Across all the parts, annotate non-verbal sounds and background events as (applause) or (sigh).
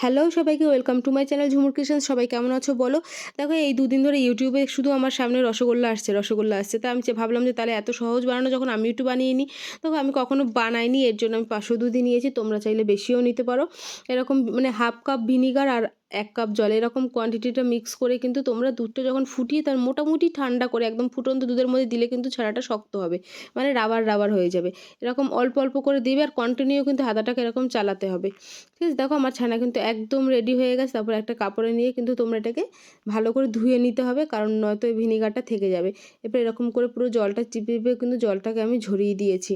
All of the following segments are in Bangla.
হ্যালো সবাইকে welcome to my channel Jhumur Krishna সবাই কেমন আছো বলো? দেখো, এই দুদিন ধরে ইউটিউবে শুধু আমার সামনে রসগোল্লা আসছে রসগোল্লা আসছে। তা আমি ভাবলাম যে তাহলে এত সহজ বানানো, যখন আমি একটু বানিয়ে নিই। তখন আমি কখনো বানাইনি, এর জন্য আমি পাঁচশো দুধই নিয়েছি, তোমরা চাইলে বেশিও নিতে পারো। এরকম মানে হাফ কাপ ভিনিগার আর এক কাপ জল এরকম কোয়ান্টিটিটা মিক্স করে কিন্তু তোমরা দুধটা যখন ফুটিয়ে তার মোটামুটি ঠান্ডা করে একদম ফুটন্ত দুধের মধ্যে দিলে কিন্তু ছানাটা শক্ত হবে মানে রাবার রাবার হয়ে যাবে। এরকম অল্প অল্প করে দিবে আর কন্টিনিউ কিন্তু হাতাটাকে এরকম চালাতে হবে। ঠিক আছে? দেখো আমার ছানা কিন্তু একদম রেডি হয়ে গেছে। তারপর একটা কাপড়ে নিয়ে কিন্তু তোমরা এটাকে ভালো করে ধুয়ে নিতে হবে, কারণ নয়তো ভিনিগারটা থেকে যাবে। এরপর এরকম করে পুরো জলটা চিপে চিপে কিন্তু জলটাকে আমি ঝরিয়ে দিয়েছি।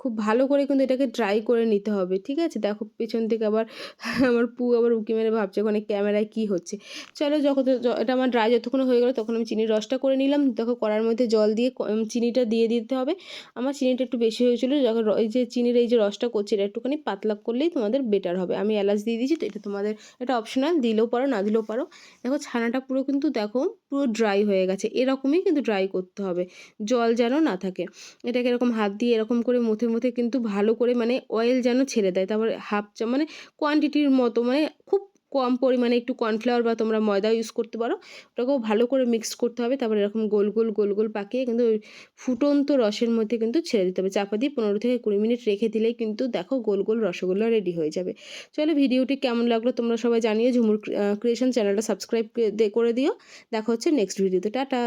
খুব ভালো করে কিন্তু এটাকে ড্রাই করে নিতে হবে, ঠিক আছে? দেখো পেছন থেকে আবার (laughs) আমার পু আবার উকি মেরে ভাবছে ওখানে ক্যামেরায় কী হচ্ছে। চলো যখন এটা আমার ড্রাই যতক্ষণ হয়ে গেলো তখন আমি চিনির রসটা করে নিলাম। দেখো কড়ার মধ্যে জল দিয়ে চিনিটা দিয়ে দিতে হবে। আমার চিনিটা একটু বেশি হয়েছিল, যখন এই যে চিনির এই যে রসটা করছি এটা একটুখানি পাতলা করলেই তোমাদের বেটার হবে। আমি এলাচ দিয়ে দিয়েছি তো এটা তোমাদের, এটা অপশনাল দিলেও পারো, না দিলেও পারো। দেখো ছানাটা পুরো কিন্তু দেখো পুরো ড্রাই হয়ে গেছে। এরকমই কিন্তু ড্রাই করতে হবে। জল যেন না থাকে। এটাকে এরকম হাত দিয়ে এরকম করে মুথে মুথে কিন্তু ভালো করে মানে অয়েল যেন ছেড়ে দেয়। তারপরে হাফ চা মানে কোয়ান্টিটির মতো মানে খুব কম পরিমাণে একটু কর্নফ্লাওয়ার বা তোমরা ময়দা ইউজ করতে পারো। ওটাকেও ভালো করে মিক্স করতে হবে। তারপরে এরকম গোল গোল গোল গোল পাকিয়ে কিন্তু ওই ফুটন্ত রসের মধ্যে কিন্তু ছেড়ে দিতে হবে। চাপা দিয়ে পনেরো থেকে কুড়ি মিনিট রেখে দিলেই কিন্তু দেখো গোল গোল রসগোল্লা রেডি হয়ে যাবে। চলো ভিডিওটি কেমন লাগল তোমরা সবাই জানিয়ে ঝুমুর ক্রিয়েশন চ্যানেলটা সাবস্ক্রাইব করে দিও। দেখা হচ্ছে নেক্সট ভিডিওতে টাটা!